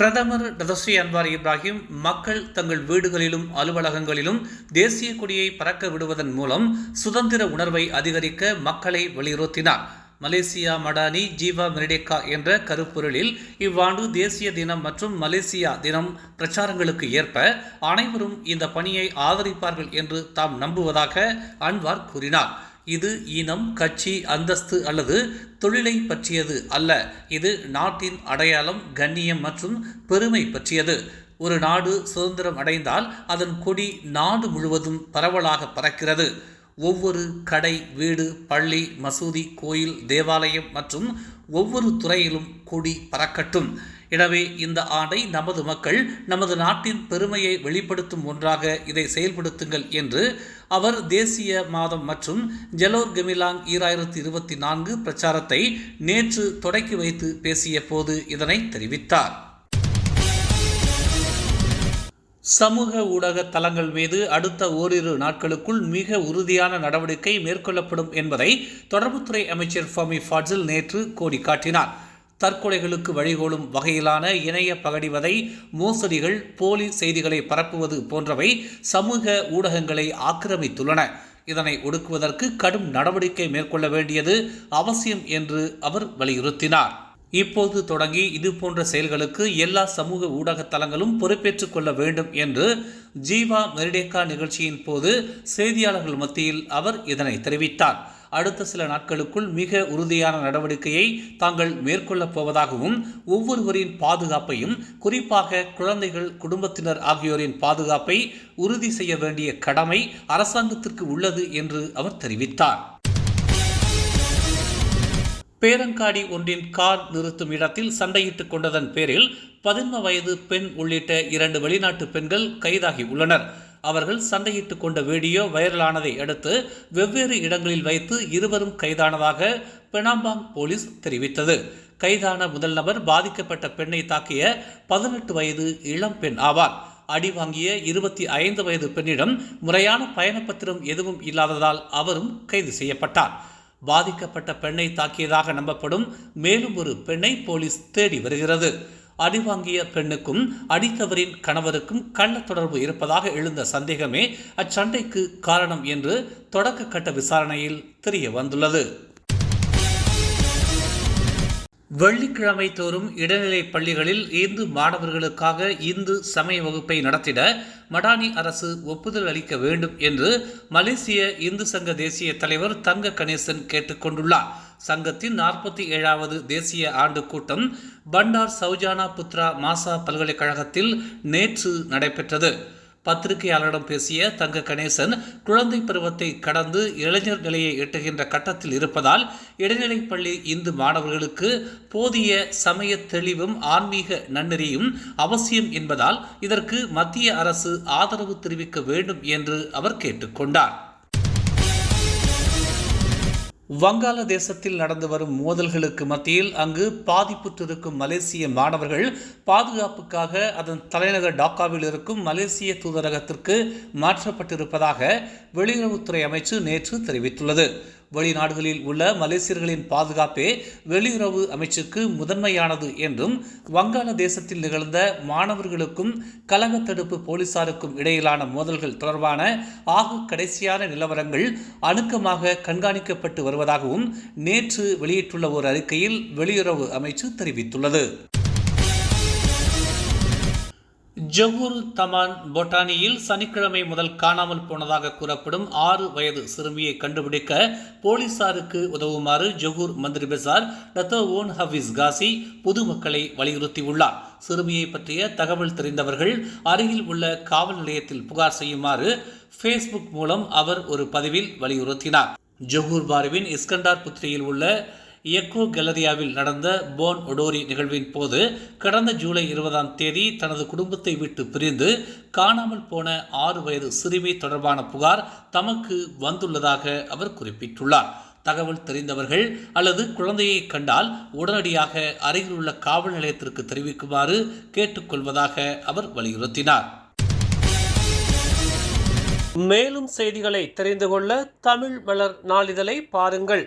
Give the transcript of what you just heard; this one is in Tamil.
பிரதமர் டதஸ்ரீ அன்வார் இப்ராஹிம் மக்கள் தங்கள் வீடுகளிலும் அலுவலகங்களிலும் தேசிய கொடியை பறக்க விடுவதன் மூலம் சுதந்திர உணர்வை அதிகரிக்க மக்களை வலியுறுத்தினார். மலேசியா மடானி ஜீவா மெரிடேக்கா என்ற கருப்பொருளில் இவ்வாண்டு தேசிய தினம் மற்றும் மலேசியா தினம் பிரச்சாரங்களுக்கு ஏற்ப அனைவரும் இந்த பணியை ஆதரிப்பார்கள் என்று தாம் நம்புவதாக அன்வார் கூறினார். இது இனம் கட்சி அந்தஸ்து அல்லது தொழிலை பற்றியது அல்ல. இது நாட்டின் அடையாளம் கண்ணியம் மற்றும் பெருமை பற்றியது. ஒரு நாடு சுதந்திரம் அடைந்தால் அதன் கொடி நாடு முழுவதும் பரவலாக பறக்கிறது. ஒவ்வொரு கடை வீடு பள்ளி மசூதி கோயில் தேவாலயம் மற்றும் ஒவ்வொரு துறையிலும் கொடி பறக்கட்டும். எனவே இந்த ஆண்டை நமது மக்கள் நமது நாட்டின் பெருமையை வெளிப்படுத்தும் ஒன்றாக இதை செயல்படுத்துங்கள் என்று அவர் தேசிய மாதம் மற்றும் ஜலோர் கெமிலாங் ஈராயிரத்தி இருபத்தி நான்கு பிரச்சாரத்தை நேற்று தொடக்கி வைத்து பேசிய போது இதனை தெரிவித்தார். சமூக ஊடக தளங்கள் மீது அடுத்த ஓரிரு நாட்களுக்குள் மிக உறுதியான நடவடிக்கை மேற்கொள்ளப்படும் என்பதை தொடர்புத்துறை அமைச்சர் ஃபமி ஃபாட்சில் நேற்று கோடி காட்டினார் தற்கொலைகளுக்கு வழிகோலும் வகையிலான இணைய பகடிவதை மோசடிகள் போலி செய்திகளை பரப்புவது போன்றவை சமூக ஊடகங்களை ஆக்கிரமித்துள்ளன. இதனை ஒடுக்குவதற்கு கடும் நடவடிக்கை மேற்கொள்ள வேண்டியது அவசியம் என்று அவர் வலியுறுத்தினார். இப்போது தொடங்கி இது போன்ற செயல்களுக்கு எல்லா சமூக ஊடக தளங்களும் பொறுப்பேற்றுக் கொள்ள வேண்டும் என்று ஜீவா மெரிடேக்கா நிகழ்ச்சியின் போது செய்தியாளர்கள் மத்தியில் அவர் இதனை தெரிவித்தார். அடுத்த சில நாட்களுக்குள் மிக உறுதியான நடவடிக்கையை தாங்கள் மேற்கொள்ளப் போவதாகவும் ஒவ்வொருவரின் பாதுகாப்பையும் குறிப்பாக குழந்தைகள் குடும்பத்தினர் ஆகியோரின் பாதுகாப்பை உறுதி செய்ய வேண்டிய கடமை அரசாங்கத்திற்கு உள்ளது என்று அவர் தெரிவித்தார். பேரங்காடி ஒன்றின் கார் நிறுத்தும் இடத்தில் சண்டையிட்டுக் கொண்டதன் பேரில் பதின்ம வயது பெண் உள்ளிட்ட இரண்டு வெளிநாட்டு பெண்கள் கைதாகி உள்ளனர். அவர்கள் சண்டையிட்டுக் கொண்ட வீடியோ வைரலானதை அடுத்து வெவ்வேறு இடங்களில் வைத்து இருவரும் கைதானதாக பெனாம்பாங் போலீஸ் தெரிவித்தது. கைதான முதல் நபர் பாதிக்கப்பட்ட பெண்ணை தாக்கிய பதினெட்டு வயது இளம் பெண் ஆவார். அடி வாங்கிய இருபத்தி ஐந்து வயது பெண்ணிடம் முறையான பயணப்பத்திரம் எதுவும் இல்லாததால் அவரும் கைது செய்யப்பட்டார். பாதிக்கப்பட்ட பெண்ணை தாக்கியதாக நம்பப்படும் மேலும் ஒரு பெண்ணை போலீஸ் தேடி வருகிறது. அடிவாங்கிய பெண்ணுக்கும் அடித்தவரின் கணவருக்கும் கள்ள தொடர்பு இருப்பதாக எழுந்த சந்தேகமே அச்சண்டைக்கு காரணம் என்று தொடக்க கட்ட விசாரணையில் தெரிய வந்துள்ளது. வெள்ளிக்கிழமை தோறும் இடைநிலை பள்ளிகளில் இந்து மாணவர்களுக்காக இந்து சமய வகுப்பை நடத்திட மடானி அரசு ஒப்புதல் அளிக்க வேண்டும் என்று மலேசிய இந்து சங்க தேசிய தலைவர் தங்க கணேசன் கேட்டுக்கொண்டுள்ளார் சங்கத்தின் நாற்பத்தி ஏழாவது தேசிய ஆண்டு கூட்டம் பண்டார் சௌஜானா புத்ரா மாசா பல்கலைக்கழகத்தில் நேற்று நடைபெற்றது. பத்திரிகையாளரிடம் பேசிய தங்க கணேசன் குழந்தை பருவத்தை கடந்து இளைஞர் நிலையை எட்டுகின்ற கட்டத்தில் இருப்பதால் இடைநிலைப் பள்ளி இந்து மாணவர்களுக்கு போதிய சமய தெளிவும் ஆன்மீக நன்னெறியும் அவசியம் என்பதால் இதற்கு மத்திய அரசு ஆதரவு தெரிவிக்க வேண்டும் என்று அவர் கேட்டுக்கொண்டார் வங்காளதேசத்தில் நடந்து வரும் மோதல்களுக்கு மத்தியில் அங்கு பாதிப்புற்றிருக்கும் மலேசிய மாணவர்கள் பாதுகாப்புக்காக அதன் தலைநகர் டாக்காவில் இருக்கும் மலேசிய தூதரகத்திற்கு மாற்றப்பட்டிருப்பதாக வெளியுறவுத்துறை அமைச்சு நேற்று தெரிவித்துள்ளது. வெளிநாடுகளில் உள்ள மலேசியர்களின் பாதுகாப்பே வெளியுறவு அமைச்சுக்கு முதன்மையானது என்றும் வங்காளதேசத்தில் நிகழ்ந்த மாணவர்களுக்கும் கலக தடுப்பு போலீசாருக்கும் இடையிலான மோதல்கள் தொடர்பான ஆக கடைசியான நிலவரங்கள் அணுக்கமாக கண்காணிக்கப்பட்டு வருவதாகவும் நேற்று வெளியிட்டுள்ள ஒரு அறிக்கையில் வெளியுறவு அமைச்சு தெரிவித்துள்ளது. ஜொஹூர் தமான் பொட்டானியில் சனிக்கிழமை முதல் காணாமல் போனதாக கூறப்படும் ஆறு வயது சிறுமியை கண்டுபிடிக்க போலீசாருக்கு உதவுமாறு ஜொஹூர் மந்திரி Besar Dato Onn Hafiz Ghazi பொதுமக்களை வலியுறுத்தியுள்ளார். சிறுமியை பற்றிய தகவல் தெரிந்தவர்கள் அருகில் உள்ள காவல் நிலையத்தில் புகார் செய்யுமாறு ஃபேஸ்புக் மூலம் அவர் ஒரு பதிவில் வலியுறுத்தினார். ஜொஹூர் பாருவின் இஸ்கண்டார் புத்திரியில் உள்ள எக்கோ கேலரியாவில் நடந்த போன் ஒடோரி நிகழ்வின் போது கடந்த ஜூலை இருபதாம் தேதி தனது குடும்பத்தை விட்டு பிரிந்து காணாமல் போன ஆறு வயது சிறுமி தொடர்பான புகார் தமக்கு வந்துள்ளதாக அவர் குறிப்பிட்டுள்ளார். தகவல் தெரிந்தவர்கள் அல்லது குழந்தையை கண்டால் உடனடியாக அருகிலுள்ள காவல் நிலையத்திற்கு தெரிவிக்குமாறு கேட்டுக்கொள்வதாக அவர் வலியுறுத்தினார். மேலும் செய்திகளை தெரிந்து கொள்ள தமிழ் மலர் நாளிதழை பாருங்கள்.